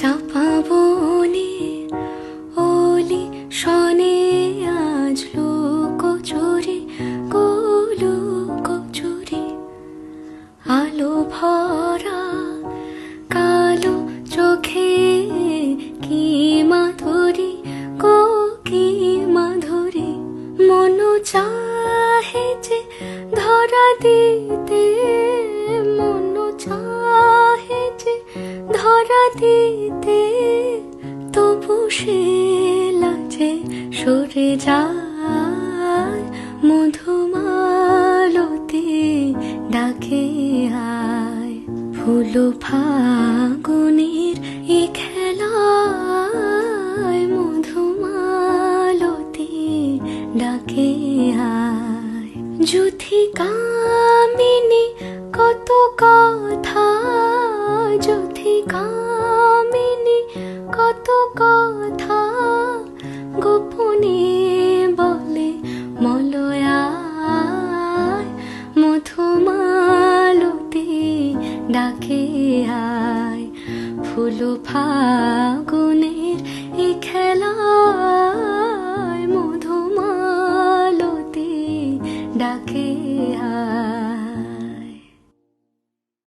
চাপা বনে ওলি শনে আজ লোক চুরি গোলো কচুরি আলো ভরা, কালো চোখে কি মাধুরী, গো কি মাধুরী। মন চাহে যে ধরা দিতে দিতে তবু সে লাজে সরে যায়। মধুমালতি ডাকে আয়। ফুল ফাগুনের এ খেলায় মধুমালতি ডাকে আয়। যুথি কামিনী, কত কথা, যুথি কামিনী কত কথা গোপনে বলে মলয়ায় মধুমালতি ডাকে আয়। ফুল ফাগুনের এ খেলায় মধুমালতি ডাকে